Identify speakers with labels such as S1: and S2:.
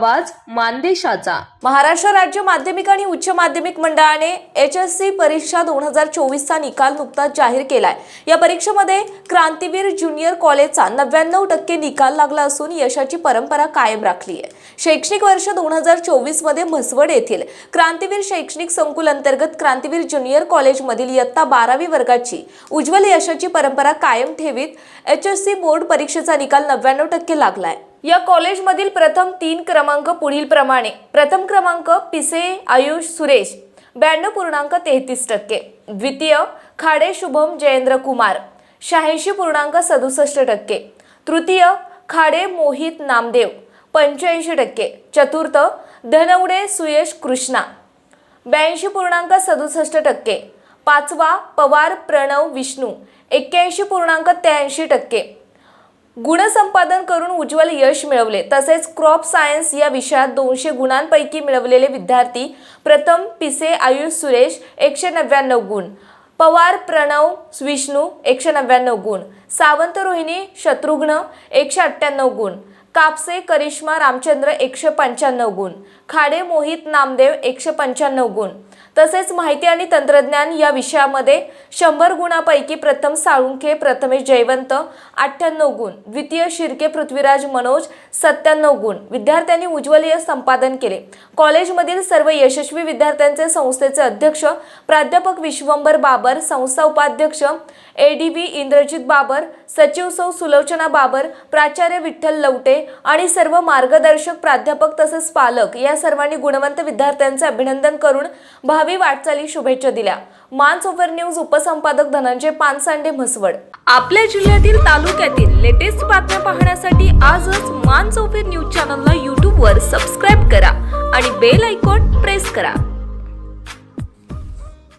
S1: आवाज मानदेशाचा.
S2: महाराष्ट्र राज्य माध्यमिक आणि उच्च माध्यमिक मंडळाने एच एस सी परीक्षा दोन हजार चोवीसचा निकाल नुकताच जाहीर केलाय. या परीक्षेमध्ये क्रांतीवीर ज्युनियर कॉलेजचा नव्याण्णव टक्के निकाल लागला असून यशाची परंपरा कायम राखली आहे शैक्षणिक वर्ष दोन हजार चोवीसमध्ये म्हसवड येथील क्रांतीवीर शैक्षणिक संकुल अंतर्गत क्रांतीवीर ज्युनियर कॉलेजमधील इयत्ता बारावी वर्गाची उज्ज्वल यशाची परंपरा कायम ठेवीत एच एस सी बोर्ड परीक्षेचा निकाल नव्याण्णव टक्के लागलाय. या कॉलेजमधील प्रथम तीन क्रमांक पुढील प्रमाणे. प्रथम क्रमांक पिसे आयुष सुरेश. ब्याण्णव पूर्णांक तेहतीस टक्के. द्वितीय खाडे शुभम जयेंद्र कुमार. शहाऐंशी पूर्णांक सदुसष्ट टक्के. तृतीय खाडे मोहित नामदेव. पंच्याऐंशी टक्के. चतुर्थ धनवडे सुयश कृष्णा. ब्याऐंशी पूर्णांक सदुसष्ट टक्के. पाचवा पवार प्रणव विष्णू. एक्क्याऐंशी पूर्णांक त्र्याऐंशी टक्के. गुणसंपादन करून उज्ज्वल यश मिळवले. तसेच क्रॉप सायन्स या विषयात दोनशे गुणांपैकी मिळवलेले विद्यार्थी प्रथम पिसे आयुष सुरेश एकशे नव्याण्णव गुण. पवार प्रणव विष्णू एकशे नव्याण्णव गुण. सावंत रोहिणी शत्रुघ्न एकशे अठ्ठ्याण्णव गुण. कापसे करिश्मा रामचंद्र एकशे पंच्याण्णव गुण. खाडे मोहित नामदेव एकशे पंच्याण्णव गुण. तसेच माहिती आणि तंत्रज्ञान या विषयामध्ये शंभर गुणापैकी प्रथम साळुंखे प्रथमेश जयवंत अठ्ठ्याण्णव गुण द्वितीय शिर्के पृथ्वीराज मनोज सत्त्याण्णव गुण. विद्यार्थ्यांनी उज्ज्वल यश संपादन केले. कॉलेजमधील सर्व यशस्वी विद्यार्थ्यांचे संस्थेचे अध्यक्ष प्राध्यापक विश्वंभर बाबर संस्था उपाध्यक्ष एडीबी इंद्रजित बाबर सचिव सौ सुलोचना बाबर प्राचार्य विठ्ठल लवटे आणि सर्व मार्गदर्शक प्राध्यापक तसेच पालक या सर्वांनी गुणवंत विद्यार्थ्यांचे अभिनंदन करून भावी वाटचाली शुभेच्छा दिल्या. मान्स ओव्हर न्यूज उपसंपादक धनंजय पानसांडे म्हसवड.
S1: आपल्या जिल्ह्यातील तालुक्यातील लेटेस्ट बातम्या पाहण्यासाठी आजच मान चौफेर न्यूज चॅनलला यूट्यूबवर सबस्क्राईब करा आणि बेल आयकॉन प्रेस करा.